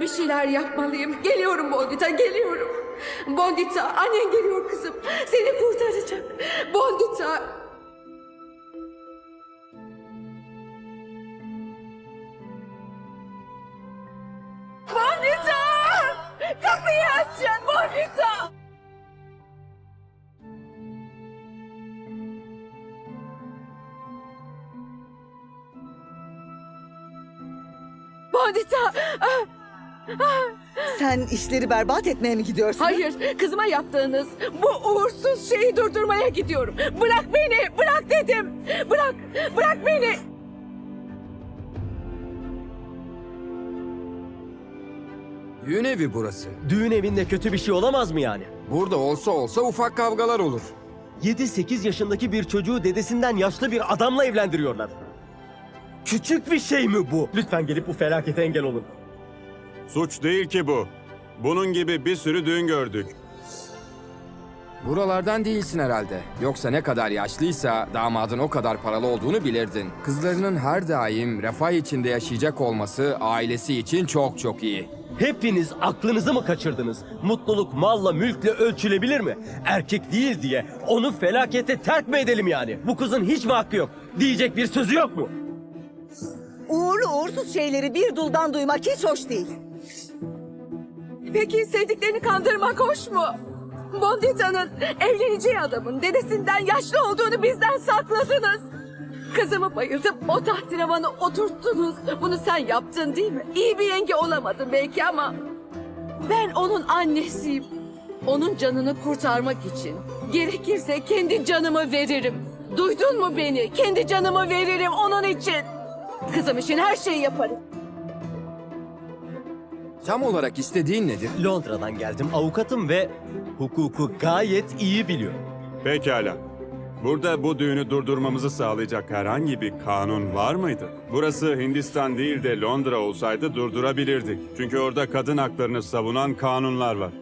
Bir şeyler yapmalıyım. Geliyorum Bondita, geliyorum. Bondita, annen geliyor kızım. Seni kurtaracak. Bondita. Bondita! Kapıyı açın Bondita! Bondita! Ah! Sen işleri berbat etmeye mi gidiyorsun? Hayır, kızıma yaptığınız bu uğursuz şeyi durdurmaya gidiyorum. Bırak beni, bırak dedim. Bırak, bırak beni. Düğün evi burası. Düğün evinde kötü bir şey olamaz mı yani? Burada olsa olsa ufak kavgalar olur. 7-8 yaşındaki bir çocuğu dedesinden yaşlı bir adamla evlendiriyorlar. Küçük bir şey mi bu? Lütfen gelip bu felakete engel olun. Suç değil ki bu. Bunun gibi bir sürü düğün gördük. Buralardan değilsin herhalde. Yoksa ne kadar yaşlıysa damadın o kadar paralı olduğunu bilirdin. Kızlarının her daim refah içinde yaşayacak olması ailesi için çok çok iyi. Hepiniz aklınızı mı kaçırdınız? Mutluluk malla mülkle ölçülebilir mi? Erkek değil diye onu felakete terk mi edelim yani? Bu kızın hiç mi hakkı yok? Diyecek bir sözü yok mu? Uğurlu uğursuz şeyleri bir duldan duymak hiç hoş değil. Peki sevdiklerini kandırmak hoş mu? Bondita'nın evleneceği adamın dedesinden yaşlı olduğunu bizden sakladınız. Kızımı bayıltıp o tahterevanı oturttunuz. Bunu sen yaptın değil mi? İyi bir yenge olamadın belki ama... Ben onun annesiyim. Onun canını kurtarmak için gerekirse kendi canımı veririm. Duydun mu beni? Kendi canımı veririm onun için. Kızım için her şeyi yaparım. Tam olarak istediğin nedir? Londra'dan geldim avukatım ve hukuku gayet iyi biliyorum. Pekala. Burada bu düğünü durdurmamızı sağlayacak herhangi bir kanun var mıydı? Burası Hindistan değil de Londra olsaydı durdurabilirdik. Çünkü orada kadın haklarını savunan kanunlar var.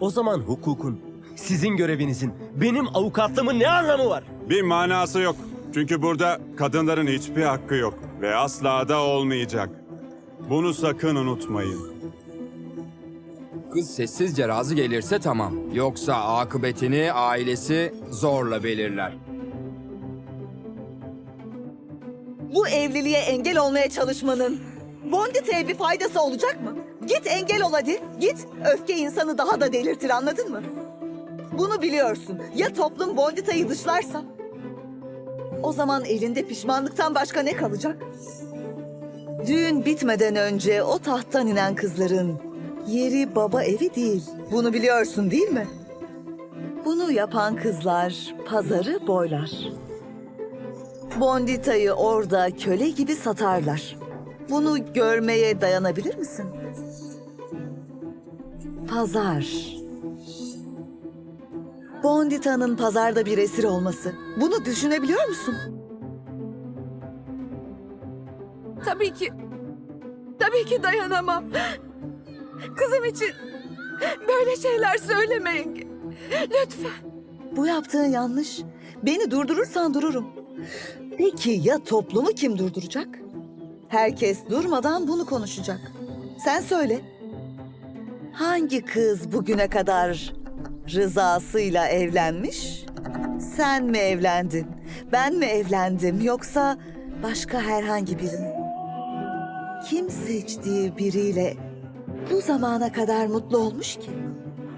O zaman hukukun, sizin görevinizin, benim avukatlığımın ne anlamı var? Bir manası yok. Çünkü burada kadınların hiçbir hakkı yok ve asla da olmayacak. Bunu sakın unutmayın. Kız sessizce razı gelirse tamam. Yoksa akıbetini ailesi zorla belirler. Bu evliliğe engel olmaya çalışmanın Bondita'ya bir faydası olacak mı? Git engel ol hadi. Git. Öfke insanı daha da delirtir anladın mı? Bunu biliyorsun. Ya toplum Bondita'yı dışlarsa? O zaman elinde pişmanlıktan başka ne kalacak? Düğün bitmeden önce o tahttan inen kızların yeri baba evi değil. Bunu biliyorsun değil mi? Bunu yapan kızlar pazarı boylar. Bondita'yı orada köle gibi satarlar. Bunu görmeye dayanabilir misin? Pazar. Bondita'nın pazarda bir esir olması. Bunu düşünebiliyor musun? Tabii ki. Tabii ki dayanamam. Kızım için böyle şeyler söylemeyin. Lütfen. Bu yaptığın yanlış. Beni durdurursan dururum. Peki ya toplumu kim durduracak? Herkes durmadan bunu konuşacak. Sen söyle. Hangi kız bugüne kadar rızasıyla evlenmiş? Sen mi evlendin? Ben mi evlendim yoksa başka herhangi biri mi? Kim seçtiği biriyle bu zamana kadar mutlu olmuş ki?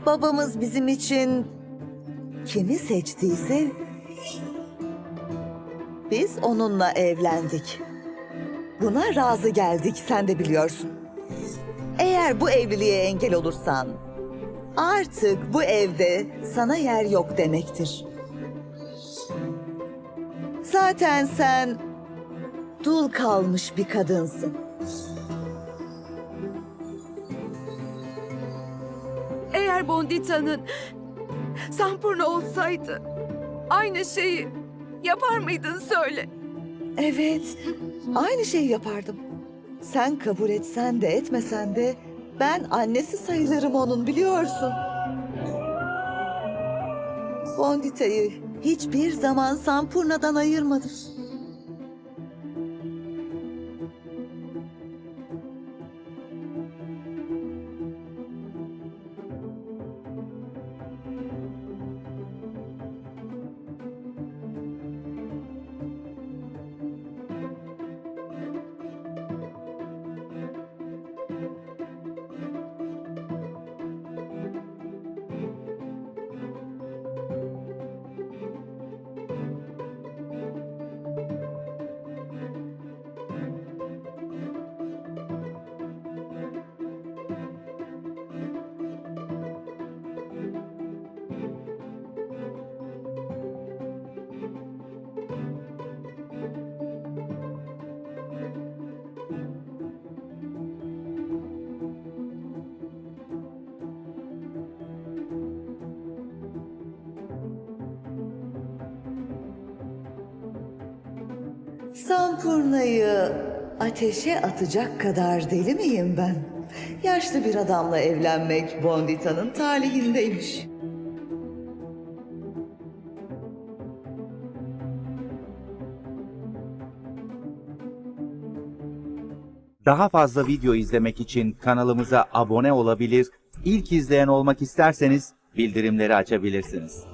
Babamız bizim için kimi seçtiyse biz onunla evlendik. Buna razı geldik sen de biliyorsun. Eğer bu evliliğe engel olursan artık bu evde sana yer yok demektir. Zaten sen dul kalmış bir kadınsın. Eğer Bondita'nın Sampurna olsaydı aynı şeyi yapar mıydın söyle. Evet, aynı şeyi yapardım. Sen kabul etsen de etmesen de ben annesi sayılırım onun biliyorsun. Bondita'yı hiçbir zaman Sampurna'dan ayırmadım. Sampurna'yı ateşe atacak kadar deli miyim ben? Yaşlı bir adamla evlenmek Bondita'nın talihindeymiş. Daha fazla video izlemek için kanalımıza abone olabilir, ilk izleyen olmak isterseniz bildirimleri açabilirsiniz.